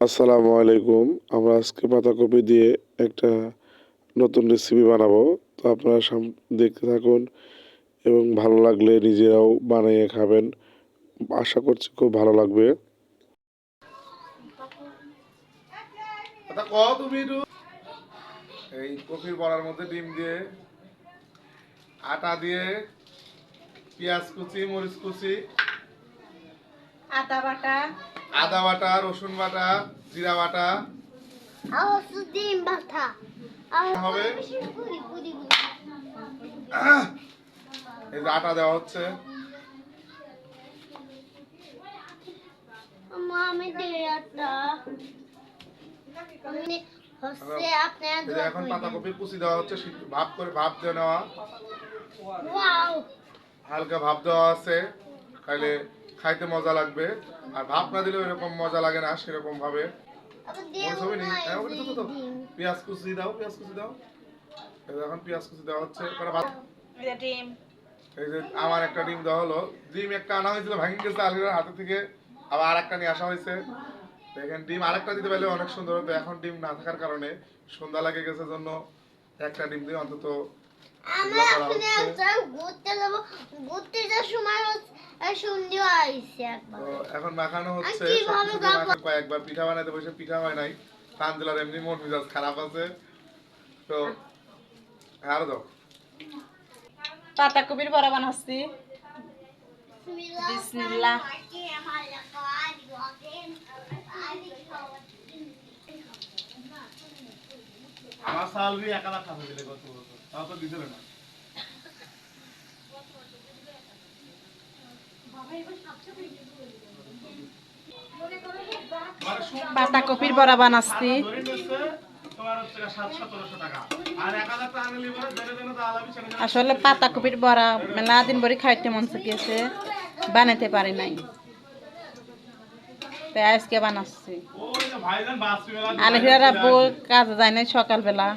আসসালামু আলাইকুম। আমরা আজকে পাতাকপি দিয়ে একটা নতুন রেসিপি বানাবো। তো আপনারা দেখতে থাকুন এবং ভালো লাগলে নিজেরাও বানিয়ে খাবেন। আশা করছি খুব ভালো লাগবে। একটু। এই কফির বড়ার মধ্যে ডিম দিয়ে, আটা দিয়ে, পেঁয়াজ কুচি, মরিচ কুচি আদা বাটা। আদা বাটা রসুন বাটা জিরা বাটা। ডিম বাটা। হবে? এই যে আটা দেওয়া হচ্ছে। এখন কুচি দেওয়া হচ্ছে ভাপ করে দিয়ে নেওয়া। হালকা ভাপ দেওয়া আছে তাহলে খাইতে মজা লাগবে আর ভাপ না দিলে এরকম মজা লাগে না সেরকম ভাবে। না হ্যাঁ, পেঁয়াজ কুচি দাও পেঁয়াজ কুচি দাও। এই যে এখন পেঁয়াজ কুচি দেওয়া হচ্ছে ভাত এই যে আমার একটা ডিম দেওয়া হলো। ডিম একটা আনা হয়েছিল ভাঙি গেছে আলিরার হাতে থেকে আবার আরেকটা নিয়ে আসা হয়েছে। দেখেন ডিম আরেকটা দিতে পারলে অনেক সুন্দর হতো এখন ডিম না থাকার কারণে সন্ধ্যা লাগে গেছে জন্য একটা ডিম দিয়ে অন্তত আমরা এখন। একটা ঘুরতে যাব। ঘুরতে যাওয়ার সময় সন্ধ্যে আইসে একবার। এখন মাখানো হচ্ছে কয়েকবার পিঠা বানাতে বসে পিঠা হয় নাই। তানজিলার এমনি মন মেজাজ খারাপ আছে। তো আরও দাও। পাতাকপির বড়া বানাচ্ছি। বিসমিল্লাহ। আমার সালভি একালা খাবে দিলে গত বছর। তো না। মানে বড়া বানাচ্ছি। আসলে পাতাকপির বড়া মেলা দিন ভরে খাইতে মন চেয়েছে বানাতে পারি নাই। তাই আজকে বানাচ্ছি। আলহিরার আব্বু কাজে যায় নাই সকালবেলা।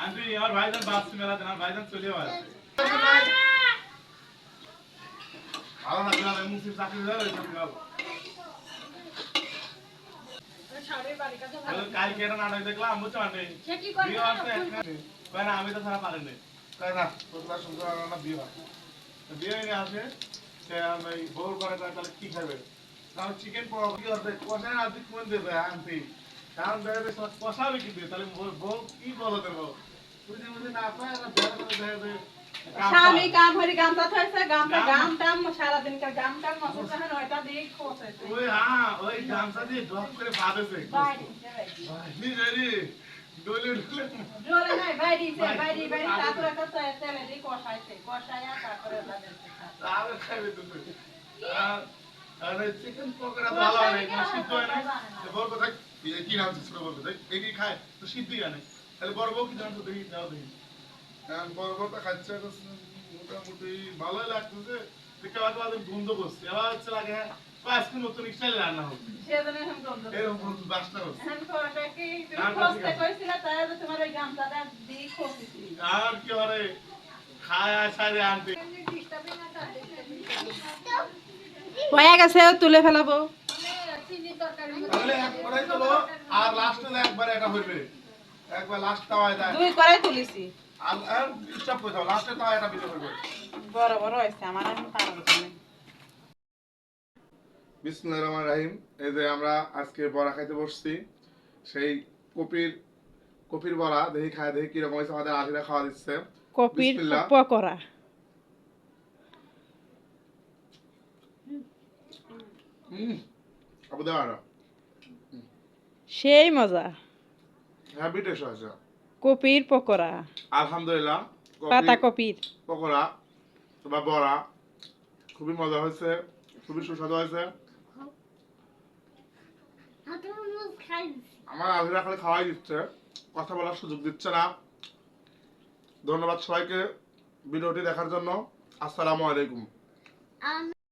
আন্টি আমার ভাইজান বাসি মেলা দেন ভাইজান চলে যাবে ভালো না দিলাম মুসির চাকরি দেবে চাকরি পাবো। কালকে একটা নাটক দেখলাম বুঝছ আন্টি? বিয়ে হচ্ছে কয় না আমি তো ছাড়া পারেনি কয় না বিয়ে হয়। বিয়ে হয়ে আসে সে আমি বউর করে তাহলে কি খাবে? কারণ চিকেন পোড়া কি করবে কষায় না কোন দেবে আনতি কারণ দেখা যায় কষাবে কি তাহলে বউ বউ কি বলো দেবো বুঝে বুঝে না পায় আর দেখা যায় স্বামী গান ভরি গামছা থাকছে গামছা গাম টাম সারাদিনকার গাম টাম মশলা চাহান ওইটা দিয়ে খোঁচাইছে ওই হ্যাঁ ওই গামছা দিয়ে ড্রপ করে বাঁধেছে। নিজেরই ডলে ডলে। জোরে নাই বাইরে বাইরে বাইরে তারপরে একটা তেলে দিয়ে কষাইছে কষাইয়া তারপরে লাগাইছে তাহলে খাইবে তুমি। আর চিকেন পকোড়া ভালো হয় না সিদ্ধ হয় না? তো বড় কথা কি- এই কি খায় তো সিদ্ধই হয় না তাহলে বড় বউ কি জানো দেখি দাও দেখি। হ্যাঁ বড় বউটা খাচ্ছে মোটামুটি ভালোই লাগতেছে। দেখে হয়তো গন্ধ করছে। এবার হচ্ছে লাগে নতুন স্টাইল রান্না হবে। এরকম কোনো হচ্ছে আর কি করে খায় আর আনতে হয়ে গেছে তুলে ফেলাবো। তাহলে এক কড়াই তোলো আর লাস্টে একবার এটা হইবে। একবার লাস্ট তাওয়ায় দেয়। দুই করাই তুলেছি। আর আর স্টপ করে দাও লাস্টে তাওয়া এটা ভিতরে হইবে। বড় বড় হয়েছে আমার এখন তার নেই বিসমুল্লাহির রহমানির রহিম। এই যে আমরা আজকে বড়া খাইতে বসছি সেই কপির কপির বড়া দেখি খায় দেখি কীরকম হয়েছে আমাদের আলিরা খাওয়া দিচ্ছে। কপির। পকোড়া হুম সেই মজা। হ্যাপি টেস্ট আছে কপির পকোড়া। আলহামদুলিল্লাহ পাতা কপির। পকোড়া বা বড়া। খুবই মজা হয়েছে খুবই সুস্বাদু হয়েছে। আমার আলহিরা খালি খাওয়াই দিচ্ছে কথা বলার সুযোগ দিচ্ছে না। ধন্যবাদ সবাইকে ভিডিওটি দেখার জন্য। আসসালামু আলাইকুম।